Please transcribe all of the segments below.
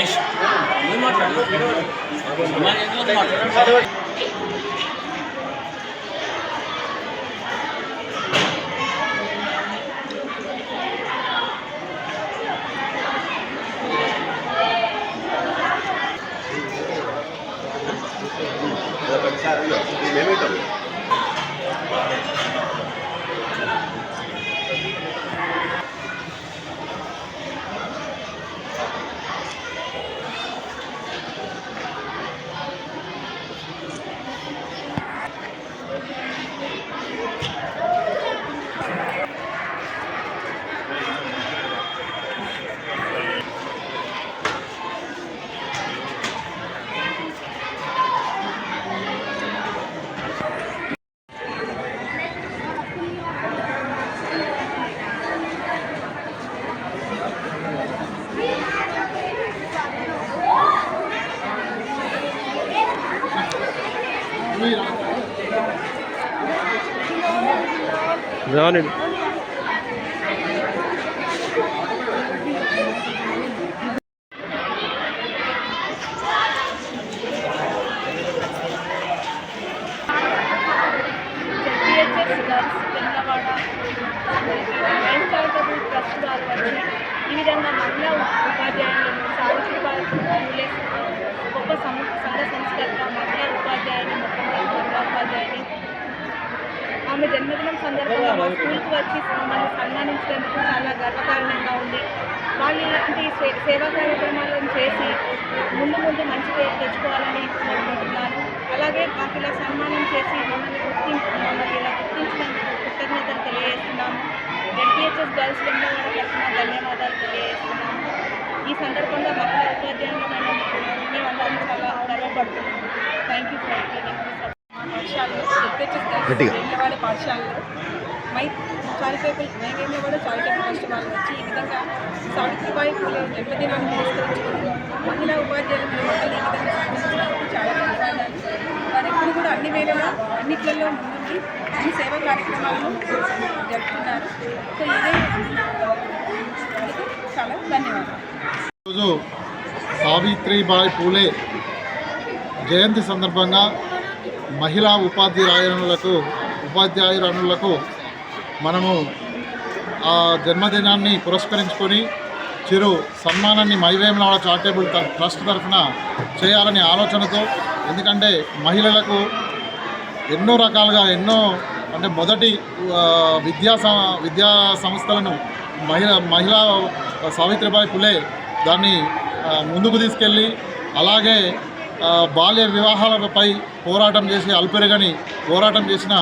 ಮಹೇಶ್ ಮಾತಾಡೋದು ಮಾತಾಡೋದು Gracias. জানি ఆమె జన్మదినం సందర్భంగా మా స్కూల్కి వచ్చి మమ్మల్ని సన్మానించినందుకు చాలా గర్వకారణంగా ఉంది. వాళ్ళు ఇలాంటి సే- సేవా కార్యక్రమాలను చేసి ముందు ముందు మంచి పేరు తెచ్చుకోవాలని కోరుకుంటున్నాను అలాగే మాకు ఇలా సన్మానం చేసి మమ్మల్ని గుర్తింపు మమ్మల్ని ఇలా గుర్తించినందుకు కృతజ్ఞతలు తెలియజేస్తున్నాము. జడ్పిహెచ్ఎస్ గర్ల్స్ వెంగళవాడ తరఫున ధన్యవాదాలు తెలియజేస్తున్నాము. ఈ సందర్భంగా మహిళా ఉపాధ్యాయులమైన మేమందరం చాలా గర్వపడుతున్నాము థ్యాంక్ యూ ఫర్ పాఠశాలలో పాఠశాలలో. మై చారిటబుల్ కూడా చారిటబుల్ ట్రస్ట్ వాళ్ళు వచ్చి ఈ విధంగా సావిత్రిబాయి పూలే జన్మదినాన్ని పురస్కరించుకుని మహిళా ఉపాధ్యాయులు మమ్మల్ని ఈ విధంగా సన్మానించినందుకు చాలా ధన్యవాదాలు. వారు ఎప్పుడు కూడా అన్ని వేళలా అన్నిట్లలో ముందుండి అన్ని సేవా కార్యక్రమాలను జరుపుతున్నారు. సో ఇదే అందుకు చాలా ధన్యవాదాలు. ఈరోజు సావిత్రిబాయి పూలే జయంతి సందర్భంగా మహిళా ఉపాధ్యాయులకు ఉపాధ్యాయురానులకు మనము ఆ జన్మదినాన్ని పురస్కరించుకొని చిరు సన్మానాన్ని మైవేమలాడ చారిటబుల్ ట్రస్ట్ తరఫున చేయాలనే ఆలోచనతో ఎందుకంటే మహిళలకు ఎన్నో రకాలుగా ఎన్నో అంటే మొదటి విద్యా సం- విద్యా సంస్థలను మహిళ మహిళా సావిత్రిబాయి పులే దాన్ని ముందుకు తీసుకెళ్ళి అలాగే బాల్య వివాహాలపై పోరాటం చేసి అల్పెరగని పోరాటం చేసిన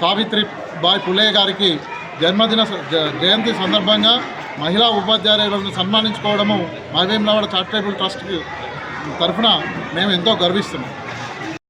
సావిత్రిబాయి పుల్లయ్య గారికి జన్మదిన స- జయంతి సందర్భంగా మహిళా ఉపాధ్యాయులను సన్మానించుకోవడము మహవేంలవాడ చారిటబుల్ ట్రస్ట్ తరఫున మేము ఎంతో గర్విస్తున్నాం.